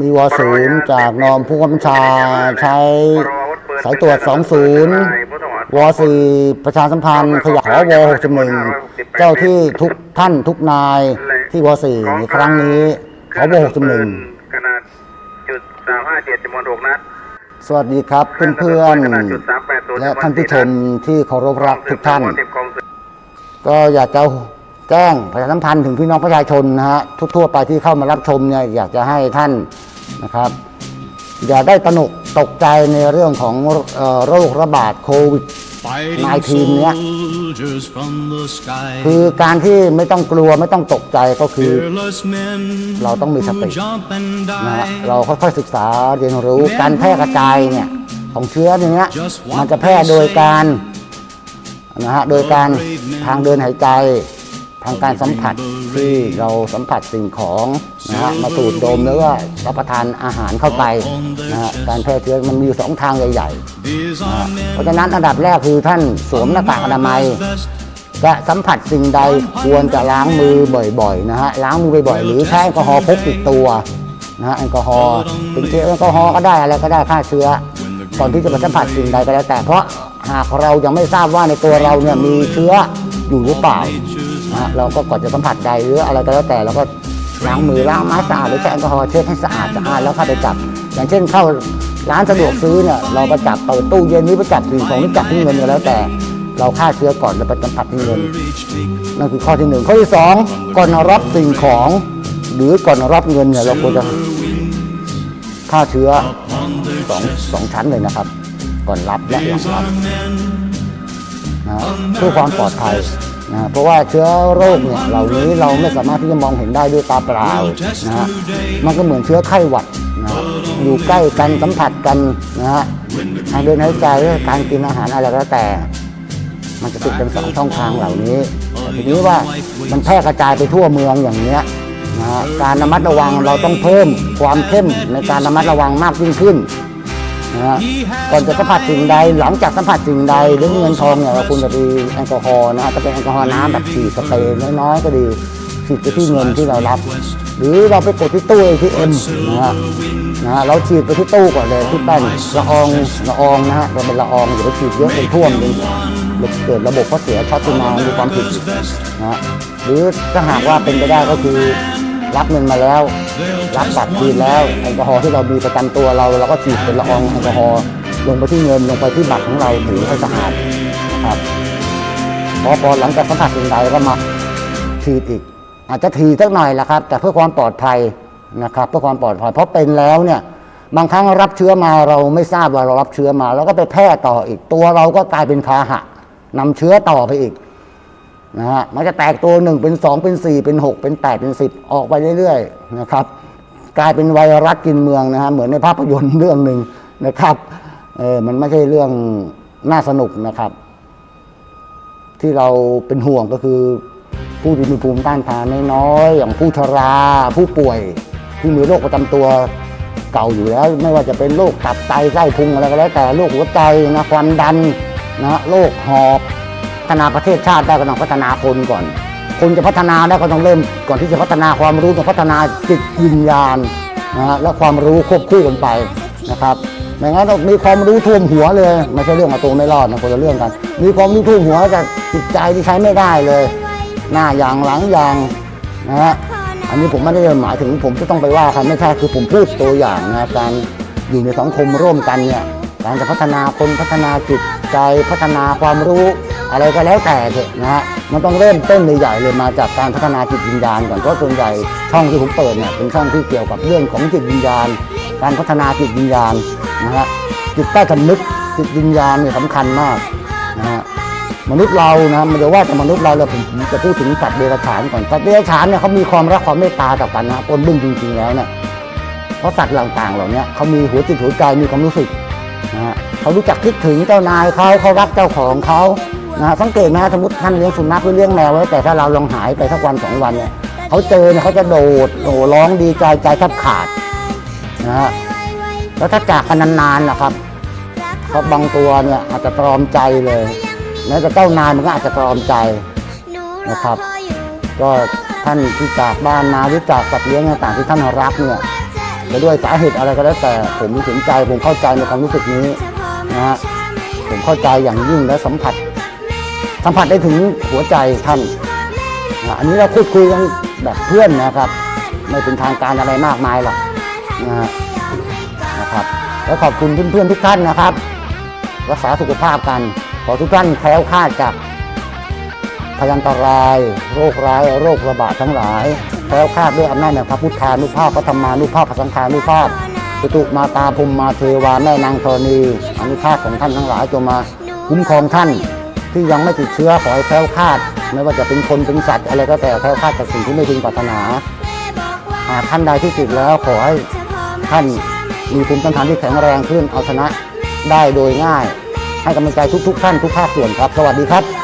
มีวศูนย์จากนอมผู้กำกับชาใช้สายตรวจ 20 วสี่ประชาสัมพันธ์ขยะขอว61เจ้าที่ทุกท่านทุกนายที่วสี่ในครั้งนี้ขอว61ขนาดจุดสามห้าเจ็ดจำนวนหกนัดสวัสดีครับเพื่อนขนาดจุดสามแปดศูนย์ๆและท่านผู้ชมที่เคารพรักทุกท่านสิบของก็อยากจะ แจ้งประชาสัมพันธ์ถึงพี่น้องประชาชนนะฮะทั่วๆไปที่เข้ามารับชมเนี่ยอยากจะให้ท่านนะครับ อย่าได้ตระหนกตกใจในเรื่องของเอ่อโรคระบาดโควิด Fighting นายทีมเนี้ย soldiers from the sky. คือการที่ไม่ต้องกลัวไม่ต้องตกใจก็คือ Fearless men เราต้องมีสติ who jump and นะฮะ die. เราค่อยๆศึกษาเรียนรู้การแพร่กระจายเนี่ยของเชื้อเนี่ยมันจะแพร่โดยการนะฮะโดยการทางเดินหายใจ ทางการสัมผัสที่เราสัมผัสสิ่งของนะฮะมาสูดดมแล้วก็รับประทานอาหารเข้าไปนะฮะการแพร่เชื้อมันมีอยู่สองทางใหญ่ These ๆนะฮะ are men เพราะฉะนั้นอันดับแรกคือท่านสวมหน้ากากอนามัย vest จะสัมผัสสิ่งใดควรจะล้างมือบ่อยๆนะฮะล้างมือบ่อยๆ หรือใช้แอลกอฮอล์พกติดตัวนะฮะแอลกอฮอล์เป็นเจลแอลกอฮอล์ก็ได้อะไรก็ได้ฆ่าเชื้อก่อนที่จะมาสัมผัสสิ่งใดก็แล้วแต่เพราะหากเรายังไม่ทราบว่าในตัวเราเนี่ยมีเชื้ออยู่หรือเปล่า นะเราก็ก่อนจะสัมผัสใดหรืออะไรก็แล้วแต่เราก็ล้างมือล้างไม้สะอาดหรือใช้แอลกอฮอล์เช็ดให้สะอาดสะอาดแล้วเข้าไปจับ อย่างเช่นเข้าร้านสะดวกซื้อเนี่ยเราไปจับเปิดตู้เย็นนี้ไปจับสิ่งของที่จับที่เงินก็แล้วแต่ เราฆ่าเชื้อก่อนแล้วไปสัมผัสที่เงินนั่นคือข้อที่หนึ่งข้อที่สองก่อนรับสิ่งของ หรือก่อนรับเงินเนี่ยเราควรจะฆ่าเชื้อสองสองชั้นเลยนะครับ ก่อนรับและหลังรับนะฮะเพื่อความปลอดภัย นะเพราะว่าเชื้อโรคเนี่ยเหล่านี้เราไม่สามารถที่จะมองเห็นได้ด้วยตาเปล่านะฮะมันก็เหมือนเชื้อไข้หวัดนะฮะอยู่ใกล้กันสัมผัสกันนะฮะทางเดินหายใจการกินอาหารอะไรก็แต่ มันจะติดกันสองช่องทางเหล่านี้ทีนี้ว่ามันแพร่กระจายไปทั่วเมืองอย่างเนี้ยนะฮะการระมัดระวังเราต้องเพิ่มความเข้มในการระมัดระวังมากยิ่งขึ้น นะฮะก่อนจะสัมผัสสิ่งใดหลังจากสัมผัสสิ่งใดหรือเงินทองเนี่ยเราควรจะมีแอลกอฮอล์นะฮะจะเป็นแอลกอฮอล์น้ำแบบฉีดสเปรย์น้อยๆก็ดีฉีดไปที่เงินที่เรารับ หรือเราไปกดที่ตู้ ATM นะฮะนะฮะเราฉีดไปที่ตู้ก่อนเลยที่แป้นละอองละอองนะฮะเราเป็นละอองอย่าไปฉีดเยอะจนท่วมจนเกิดระบบเขาเสียช็อตขึ้นมามีความผิดนะฮะหรือถ้าหากว่าเป็นไปได้ก็คือ รับเงินมาแล้ว รับบัตรคืนแล้วแอลกอฮอล์ที่เรามีประจำตัวเราเราก็ฉีดเป็นละอองแอลกอฮอล์ลงไปที่เงินลงไปที่บัตรของเราถือให้สะอาดนะครับพอพอหลังจากสัมผัสสิ่งใดก็มาฉีดอีก อาจจะทีสักหน่อยละครับ แต่เพื่อความปลอดภัยนะครับ เพื่อความปลอดภัยเพราะเป็นแล้วเนี่ยบางครั้งรับเชื้อมาเราไม่ทราบว่าเรารับเชื้อมา แล้วก็ไปแพร่ต่ออีกตัวเราก็กลายเป็นพาหะนำเชื้อต่อไปอีก นะฮะมันจะแตกตัวหนึ่งเป็นสองเป็นสี่เป็นหกเป็นแปดเป็นสิบออกไปเรื่อยๆนะครับกลายเป็นไวรัสกินเมืองนะฮะเหมือนในภาพยนตร์เรื่องหนึ่งนะครับเออมันไม่ใช่เรื่องน่าสนุกนะครับ ที่เราเป็นห่วงก็คือ ผู้ที่มีภูมิต้านทานน้อยๆอย่างผู้ชราผู้ป่วยที่มีโรคประจำตัวเก่าอยู่แล้ว ไม่ว่าจะเป็นโรคตับไตไส้พุงอะไรก็แล้วแต่โรคหัวใจนะความดันนะโรคหอบ ฒนาประเทศชาติได้ก็ต้องพัฒนาคนก่อน คนจะพัฒนาได้ก็ต้องเริ่ม ก่อนที่จะพัฒนาความรู้ต้องพัฒนาจิตวิญญาณนะฮะและความรู้ควบคู่กันไปนะครับไม่งั้นต้องมีความรู้ท่วมหัวเลยไม่ใช่เรื่องเอาตัวไม่รอดนะคนละเรื่องกัน มีความรู้ท่วมหัวแต่จิตใจที่ใช้ไม่ได้เลย หน้าอย่างหลังอย่างนะฮะอันนี้ผมไม่ได้หมายถึงผมจะต้องไปว่าใครไม่ใช่คือผมพูดตัวอย่างนะการอยู่ในสังคมร่วมกันเนี่ย การจะพัฒนาคนพัฒนาจิตใจพัฒนาความรู้ อะไรก็แล้วแต่เถอะนะฮะมันต้องเริ่มต้นใหญ่ๆเลยมาจากการพัฒนาจิตวิญญาณก่อนเพราะส่วนใหญ่ช่องที่ผมเปิดเนี่ยเป็นช่องที่เกี่ยวกับเรื่องของจิตวิญญาณ การพัฒนาจิตวิญญาณนะฮะจิตใต้สำนึกจิตวิญญาณเนี่ยสำคัญมากนะฮะมนุษย์เรานะมันจะว่าแต่มนุษย์เราแล้วผมผมจะพูดถึงสัตว์เดรัจฉานก่อนสัตว์เดรัจฉานเนี่ยเขามีความรักความเมตตาต่อกันนะปนบึ้งจริงๆแล้วเนี่ยเพราะสัตว์ต่างๆเหล่านี้เขามีหัวจิตหัวใจมีความรู้สึก นะเขารู้จักคิดถึงเจ้านายเขาเขารักเจ้าของเขานะสังเกตไหมฮะสมมติท่านเลี้ยงสุนัขหรือเลี้ยงแมวไว้แต่ถ้าเราลองหายไปสักวันสองวันเนี่ยเขาเจอเนี่ยเขาจะโดดโอ้โหร้องดีใจใจแทบขาดนะฮะแล้วถ้าจากกันนานๆนะครับเพราะบางตัวเนี่ยอาจจะตรอมใจเลยแม้แต่เจ้านายมันก็อาจจะตรอมใจนะครับ ก็ท่านที่จากบ้านมาหรือจากสัตว์เลี้ยงต่างๆที่ท่านรักเนี่ย จะด้วยสาเหตุอะไรก็แล้วแต่ ผมถึงใจผมเข้าใจในความรู้สึกนี้นะฮะผมเข้าใจอย่างยิ่งและสัมผัส สัมผัสได้ถึงหัวใจท่านนะอันนี้เราพูดคุยกันแบบเพื่อนนะครับ ไม่เป็นทางการอะไรมากมายหรอกนะฮะนะครับ แล้วขอบคุณเพื่อนๆทุกท่านนะครับรักษาสุขภาพกันขอทุกท่านแคล้วคลาดจากพยันตราย โรคร้ายโรคระบาดทั้งหลาย แคล้วคลาดด้วยอำนาจแห่งพระพุทธานุภาพพระธรรมานุภาพพระสังฆานุภาพปตุมาตาภูมิมาเทวาแม่นางธรณีอนุภาพของท่านทั้งหลายจงมาคุ้มครองท่านที่ยังไม่ติดเชื้อขอให้แคล้วคลาดไม่ว่าจะเป็นคนเป็นสัตว์อะไรก็แต่แคล้วคลาดจากสิ่งที่ไม่พึงปรารถนาหากท่านใดที่ติดแล้วขอให้ท่านมีภูมิต้านทานที่แข็งแรงขึ้นเอาชนะได้โดยง่าย ให้กำลังใจทุก ๆ ท่านทุกภาคส่วนครับ สวัสดีครับ